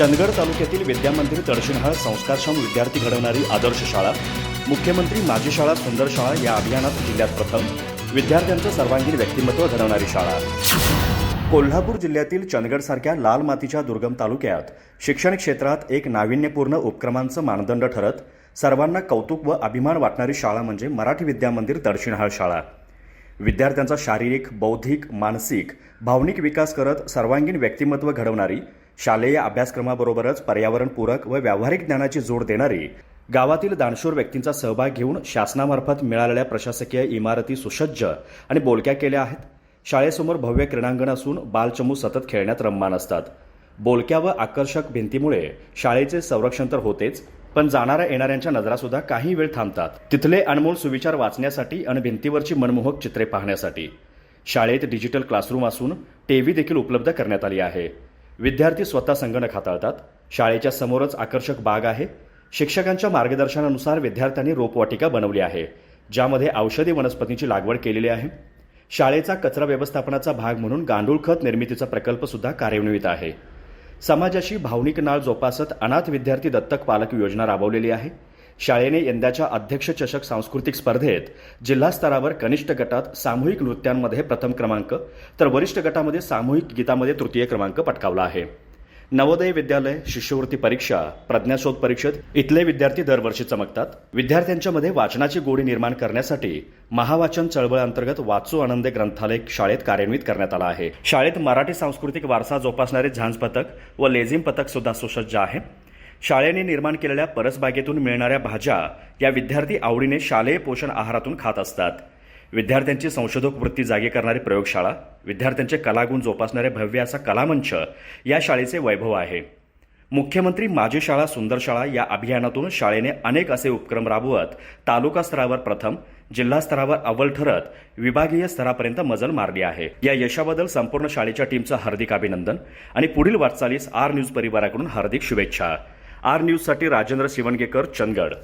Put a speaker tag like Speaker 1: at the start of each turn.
Speaker 1: चंदगड तालुक्यातील विद्यामंदिर तडशिनहाळ संस्कारक्षम विद्यार्थी घडवणारी आदर्श शाळा. मुख्यमंत्री माझी शाळा सुंदर शाळा या अभियानात जिल्ह्यात प्रथम. विद्यार्थ्यांचं सर्वांगीण व्यक्तिमत्व घडवणारी शाळा. कोल्हापूर जिल्ह्यातील चंदगडसारख्या लाल मातीच्या दुर्गम तालुक्यात शिक्षण क्षेत्रात एक नाविन्यपूर्ण उपक्रमांचं मानदंड ठरत सर्वांना कौतुक व अभिमान वाटणारी शाळा म्हणजे मराठी विद्यामंदिर तडशिनहाळ शाळा. विद्यार्थ्यांचा शारीरिक बौद्धिक मानसिक भावनिक विकास करत सर्वांगीण व्यक्तिमत्व घडवणारी शालेय अभ्यासक्रमाबरोबरच पर्यावरणपूरक व व्यावहारिक ज्ञानाची जोड देणारी गावातील दानशूर व्यक्तींचा सहभाग घेऊन शासनामार्फत मिळालेल्या प्रशासकीय इमारती सुसज्ज आणि बोलक्या केल्या आहेत. शाळेसमोर भव्य क्रीडांगण असून बालचमू सतत खेळण्यात रममान असतात. बोलक्या व आकर्षक भिंतीमुळे शाळेचे संरक्षण तर होतेच पण जाणाऱ्या येणाऱ्यांच्या नजरासुद्धा काही वेळ थांबतात. तिथले अनमोल सुविचार वाचण्यासाठी आणि भिंतीवरची मनमोहक चित्रे पाहण्यासाठी. शाळेत डिजिटल क्लासरूम असून टीव्ही देखील उपलब्ध करण्यात आली आहे. विद्यार्थी स्वतः संगणक हाताळतात. शाळेच्या समोरच आकर्षक बाग आहे. शिक्षकांच्या मार्गदर्शनानुसार विद्यार्थ्यांनी रोपवाटिका बनवली आहे ज्यामध्ये औषधी वनस्पतींची लागवड केलेली आहे. शाळेचा कचरा व्यवस्थापनाचा भाग म्हणून गांडूळ खत निर्मितीचा प्रकल्प सुद्धा कार्यान्वित आहे. समाजाशी भावनिक नाळ जोपासत अनाथ विद्यार्थी दत्तक पालक योजना राबवलेली आहे. शाळेने यंदाच्या अध्यक्ष चषक सांस्कृतिक स्पर्धेत जिल्हा स्तरावर कनिष्ठ गटात सामूहिक नृत्यांमध्ये प्रथम क्रमांक तर वरिष्ठ गटामध्ये सामूहिक गीतामध्ये तृतीय क्रमांक पटकावला आहे. नवोदय विद्यालय शिष्यवृत्ती परीक्षा प्रज्ञाशोध परीक्षेत इथले विद्यार्थी दरवर्षी चमकतात. विद्यार्थ्यांच्या मध्ये वाचनाची गोडी निर्माण करण्यासाठी महावाचन चळवळ अंतर्गत वाचू आनंदे ग्रंथालय शाळेत कार्यान्वित करण्यात आला आहे. शाळेत मराठी सांस्कृतिक वारसा जोपासणारे झांज पथक व लेझिम पथक सुद्धा सुसज्ज आहे. शाळेने निर्माण केलेल्या परसबागेतून मिळणाऱ्या भाज्या या विद्यार्थी आवडीने शालेय पोषण आहारातून खात असतात. विद्यार्थ्यांची संशोधक वृत्ती जागे करणारी प्रयोगशाळा विद्यार्थ्यांचे कलागुण जोपासणारे भव्य असा कलामंच या शाळेचे वैभव आहे. मुख्यमंत्री माझी शाळा सुंदर शाळा या अभियानातून शाळेने अनेक असे उपक्रम राबवत तालुका स्तरावर प्रथम जिल्हा स्तरावर अव्वल ठरत विभागीय स्तरापर्यंत मजल मारली आहे. या यशाबद्दल संपूर्ण शाळेच्या टीमचं हार्दिक अभिनंदन आणि पुढील वाटचालीस आर न्यूज परिवाराकडून हार्दिक शुभेच्छा. आर न्यूजसाठी राजेंद्र शिवणगेकर चंदगड.